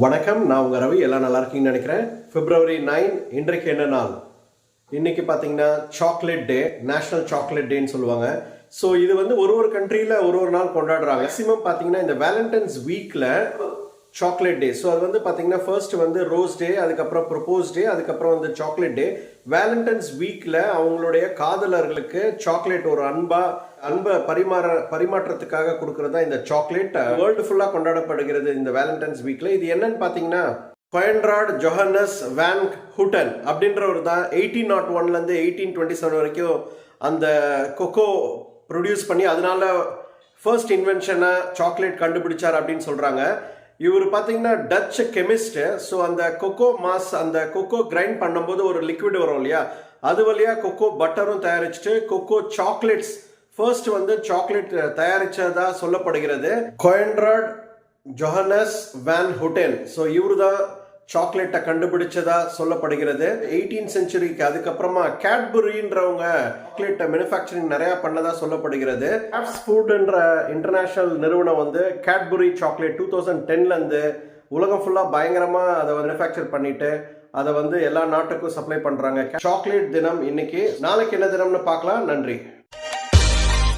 வணக்கம் நான் உங்கள் ரவி எல்லாம் நல்லா இருக்கீங்கன்னு நினைக்கிறேன். பிப்ரவரி நைன் இன்றைக்கு என்ன நாள்? இன்னைக்கு பார்த்தீங்கன்னா சாக்லேட் டே நேஷனல் சாக்லேட் டேன்னு சொல்லுவாங்க. ஸோ இது வந்து ஒரு ஒரு கண்ட்ரியில் ஒரு ஒரு நாள் கொண்டாடுறாங்க. மேக்ஸிமம் பார்த்தீங்கன்னா இந்த வேலண்டைன்ஸ் வீக்கில் சாக்லேட் டே ஸோ அது வந்து பார்த்தீங்கன்னா ஃபர்ஸ்ட் வந்து ரோஸ் டே அதுக்கப்புறம் ப்ரொபோஸ் டே அதுக்கப்புறம் வந்து சாக்லேட் டே வேலண்டைன்ஸ் வீக்கில் அவங்களுடைய காதலர்களுக்கு சாக்லேட் ஒரு அன்பா அன்பை பரிமாற பரிமாற்றத்துக்காக கொடுக்கறது தான் இந்த சாக்லேட் வேர்ல்டு ஃபுல்லாக கொண்டாடப்படுகிறது இந்த வேலண்டைன்ஸ் வீக்கில் இது என்னன்னு பார்த்தீங்கன்னா கொயன்ராட் ஜொஹனஸ் வேன் ஹூட்டன் அப்படின்றவர் தான் எயிட்டீன் நாட் ஒன்லேருந்து எயிட்டீன் டுவெண்ட்டி செவன் வரைக்கும் அந்த கொக்கோ ப்ரொடியூஸ் பண்ணி அதனால ஃபர்ஸ்ட் இன்வென்ஷனாக சாக்லேட் கண்டுபிடிச்சார் அப்படின்னு சொல்கிறாங்க இவர் பார்த்தீங்கன்னா டச் கெமிஸ்ட்டு ஸோ அந்த கொக்கோ மாஸ் அந்த கொக்கோ கிரைண்ட் பண்ணும்போது ஒரு லிக்விட் வரும் இல்லையா? அது வழியாக கொக்கோ பட்டரும் தயாரிச்சுட்டு கொக்கோ சாக்லேட்ஸ் ஃபர்ஸ்ட் வந்து சாக்லேட் தயாரிச்சதா சொல்லப்படுகிறது. கோயன்ராட் ஜொஹனஸ் வேன் ஹுட்டேன் ஸோ இவரு தான் சாக்லேட்டை கண்டுபிடிச்சதா சொல்லப்படுகிறது. எயிட்டீன் செஞ்சுரிக்கு அதுக்கப்புறமா கேட்புரின்றவங்க சாக்லேட்டை மேனுஃபேக்சரிங் நிறையா பண்ணதா சொல்லப்படுகிறது. ஆப்ஸ் ஃபுட்ன்ற இன்டர்நேஷ்னல் நிறுவனம் வந்து கேட்புரி சாக்லேட் டூ தௌசண்ட் டென்லேருந்து உலகம் ஃபுல்லாக பயங்கரமாக அதை மேனுஃபேக்சர் பண்ணிட்டு அதை வந்து எல்லா நாட்டுக்கும் சப்ளை பண்ணுறாங்க சாக்லேட் தினம் இன்னைக்கு நாளைக்கு என்ன தினம்னு பார்க்கலாம். நன்றி.